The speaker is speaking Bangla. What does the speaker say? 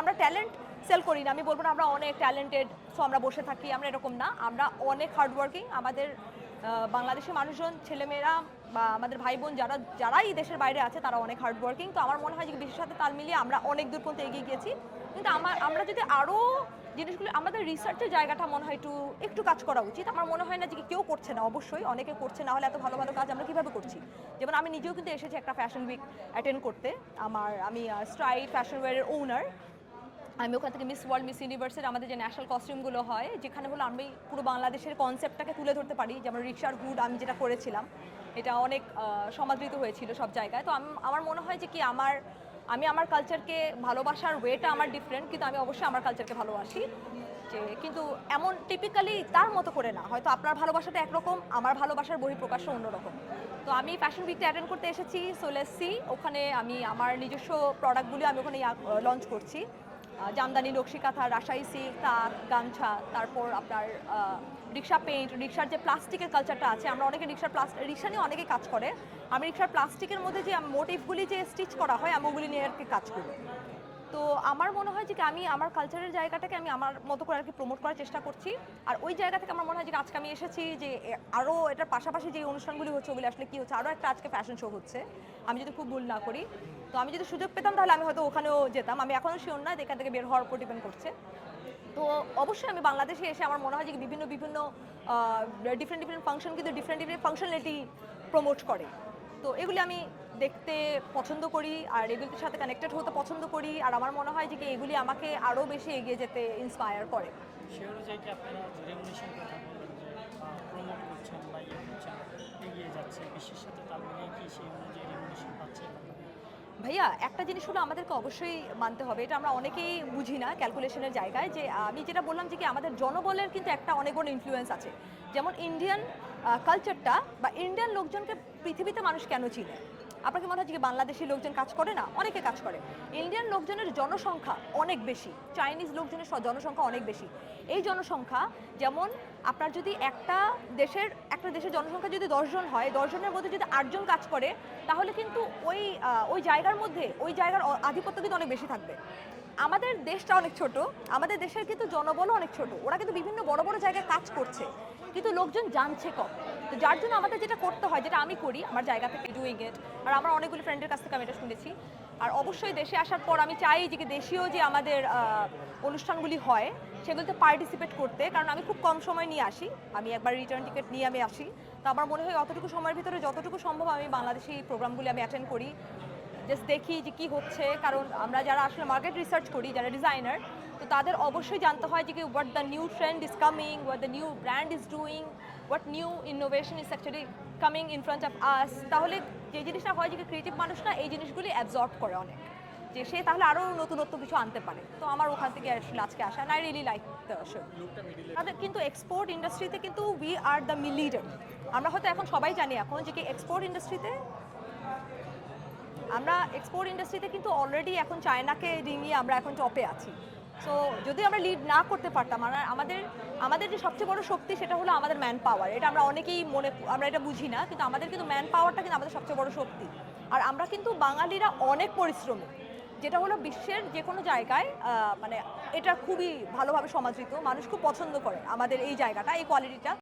আমরা ট্যালেন্ট সেল করি না। আমি বলব না আমরা অনেক ট্যালেন্টেড সো আমরা বসে থাকি, আমরা এরকম না। আমরা অনেক হার্ডওয়ার্কিং আমাদের বাংলাদেশের মানুষজন, ছেলেমেয়েরা বা আমাদের ভাই বোন যারা, যারাই দেশের বাইরে আছে, তারা অনেক হার্ডওয়ার্কিং তো আমার মনে হয় যে বিশ্বের সাথে তাল মিলিয়ে আমরা অনেক দূর পর্যন্ত এগিয়ে গিয়েছি। কিন্তু আমার, আমরা যদি আরও জিনিসগুলো, আমাদের রিসার্চের জায়গাটা মনে হয় একটু একটু কাজ করা উচিত। আমার মনে হয় না যে কেউ করছে না, অবশ্যই। অনেকে করছে, না হলে এত ভালো ভালো কাজ আমরা কীভাবে করছি? যেমন আমি নিজেও কিন্তু এসেছি একটা ফ্যাশন উইক অ্যাটেন্ড করতে। আমার, আমি স্ট্রাইট ফ্যাশন ওয়ারের ওনার আমি ওখান থেকে মিস ওয়ার্ল্ড মিস ইউনিভার্সের আমাদের যে ন্যাশনাল কস্টিউমগুলো হয়, যেখানে হলো আমি পুরো বাংলাদেশের কনসেপ্টটাকে তুলে ধরতে পারি, যেমন রিক্সার হুড আমি যেটা করেছিলাম, এটা অনেক সমাদৃত হয়েছিল সব জায়গায়। তো আমার মনে হয় যে কি আমার, আমি আমার কালচারকে ভালোবাসার ওয়েটা আমার ডিফারেন্ট কিন্তু আমি অবশ্যই আমার কালচারকে ভালোবাসি। যে, কিন্তু এমন টিপিক্যালি তার মতো করে না, হয়তো আপনার ভালোবাসাটা একরকম, আমার ভালোবাসার বহিঃপ্রকাশ অন্যরকম। তো আমি ফ্যাশন উইকটা অ্যাটেন্ড করতে এসেছি সোলেসি ওখানে আমি আমার নিজস্ব প্রোডাক্টগুলি আমি ওখানে লঞ্চ করছি। জামদানি নকশি কাঁথা রাজশাহী সিল্ক তাঁত, গামছা, তারপর আপনার রিক্সা পেইন্ট রিক্সার যে প্লাস্টিকের কালচারটা আছে, আমরা অনেকে রিক্সার প্লাস্ট রিক্সা নিয়ে অনেকে কাজ করে, আমি রিক্সার প্লাস্টিকের মধ্যে যে মোটিভগুলি যে স্টিচ করা হয়, আমি ওগুলি নিয়ে আর কি কাজ করি। তো আমার মনে হয় যে কি আমি আমার কালচারের জায়গাটাকে আমি আমার মতো করে আর কি প্রমোট করার চেষ্টা করছি। আর ওই জায়গা থেকে আমার মনে হয় যে আজকে আমি এসেছি যে আরও এটার পাশাপাশি যে অনুষ্ঠানগুলি হচ্ছে ওগুলি আসলে কী হচ্ছে আরও একটা আজকে ফ্যাশন শো হচ্ছে। আমি যদি খুব ভুল না করি, তো আমি যদি সুযোগ পেতাম তাহলে আমি হয়তো ওখানেও যেতাম। আমি এখনও শিওর না এখান থেকে বের হওয়ার উপর ডিপেন্ড করছে। তো অবশ্যই আমি বাংলাদেশে এসে আমার মনে হয় যে বিভিন্ন বিভিন্ন ডিফারেন্ট ডিফারেন্ট ফাংশন কিন্তু ডিফারেন্ট ডিফারেন্ট ফাংশনালিটি প্রমোট করে। তো এগুলি আমি দেখতে পছন্দ করি আর এগুলির সাথে কানেক্টেড হতে পছন্দ করি। আর আমার মনে হয় যে কি এগুলি আমাকে আরও বেশি এগিয়ে যেতে ইন্সপায়ার করে। সে অনুযায়ী কি আপনারা রেমুনেশন কথা প্রমোট করছেন বা ইয়ে করছেন এগিয়ে যাচ্ছে বিশ্বের সাথে তাল মিলিয়ে কি সেই অনুযায়ী রেমুনেশন পাচ্ছে? ভাইয়া একটা জিনিস হলো আমাদেরকে অবশ্যই মানতে হবে এটা আমরা অনেকেই বুঝি না ক্যালকুলেশনের জায়গায় যে আমি যেটা বললাম যে কি আমাদের জনবলের কিন্তু একটা অনেক বড় ইনফ্লুয়েন্স আছে। যেমন ইন্ডিয়ান কালচারটা বা ইন্ডিয়ান লোকজনকে পৃথিবীতে মানুষ কেন চিনে? আপনাকে মনে হচ্ছে যে বাংলাদেশি লোকজন কাজ করে না? অনেকে কাজ করে। ইন্ডিয়ান লোকজনের জনসংখ্যা অনেক বেশি। চাইনিজ লোকজনের জনসংখ্যা অনেক বেশি। এই জনসংখ্যা যেমন আপনার যদি একটা দেশের একটা দেশের জনসংখ্যা যদি দশজন হয় দশজনের মধ্যে যদি আটজন কাজ করে, তাহলে কিন্তু ওই ওই জায়গার মধ্যে, ওই জায়গার আধিপত্য কিন্তু অনেক বেশি থাকবে। আমাদের দেশটা অনেক ছোট। আমাদের দেশের কিন্তু জনবলও অনেক ছোট। ওরা কিন্তু বিভিন্ন বড় বড় জায়গায় কাজ করছে। কিন্তু লোকজন জানছে কম তো যার জন্য আমাদের যেটা করতে হয়, যেটা আমি করি, আমার জায়গা থেকে ডুইং ইট আর আমার অনেকগুলি ফ্রেন্ডের কাছ থেকে আমি এটা শুনেছি। আর অবশ্যই দেশে আসার পর আমি চাই যে দেশীয় যে আমাদের অনুষ্ঠানগুলি হয়, সেগুলোতে পার্টিসিপেট করতে। কারণ আমি খুব কম সময় নিয়ে আসি। আমি একবার রিটার্ন টিকিট নিয়ে আমি আসি। তো আমার মনে হয় অতটুকু সময়ের ভিতরে যতটুকু সম্ভব আমি বাংলাদেশি প্রোগ্রামগুলি আমি অ্যাটেন্ড করি। জাস্ট দেখি যে কি হচ্ছে। কারণ আমরা যারা আসলে মার্কেট রিসার্চ করি, যারা ডিজাইনার তো তাদের অবশ্যই জানতে হয় যে কি what the new trend is coming what the new brand is doing what new innovation is actually coming in front of us তাহলে যে জিনিসটা হয় যে ক্রিয়েটিভ মানুষরা এই জিনিসগুলি অ্যাবজর্ব করে অনেক। যে সে তাহলে আরও নতুনত্ব কিছু আনতে পারে। তো আমার ওখান থেকে আসলে আজকে আসা আই রিয়েলি লাইক আমাদের কিন্তু এক্সপোর্ট ইন্ডাস্ট্রিতে কিন্তু উই আর দ্য লিডার আমরা হয়তো এখন সবাই জানি এখন যে কি এক্সপোর্ট ইন্ডাস্ট্রিতে আমরা এক্সপোর্ট ইন্ডাস্ট্রিতে কিন্তু অলরেডি এখন চায়নাকে ডিঙিয়ে আমরা এখন টপে আছি। সো যদি আমরা লিড না করতে পারতাম আর আমাদের আমাদের যে সবচেয়ে বড় শক্তি সেটা হলো আমাদের ম্যান পাওয়ার এটা আমরা অনেকেই মনে, আমরা এটা বুঝি না, কিন্তু আমাদের কিন্তু ম্যান পাওয়ারটা কিন্তু আমাদের সবচেয়ে বড় শক্তি। আর আমরা কিন্তু বাঙালিরা অনেক পরিশ্রমী, যেটা হলো বিশ্বের যে কোনো জায়গায় মানে এটা খুবই ভালোভাবে সমাদৃত, মানুষ খুব পছন্দ করে আমাদের এই জায়গাটা, এই কোয়ালিটিটা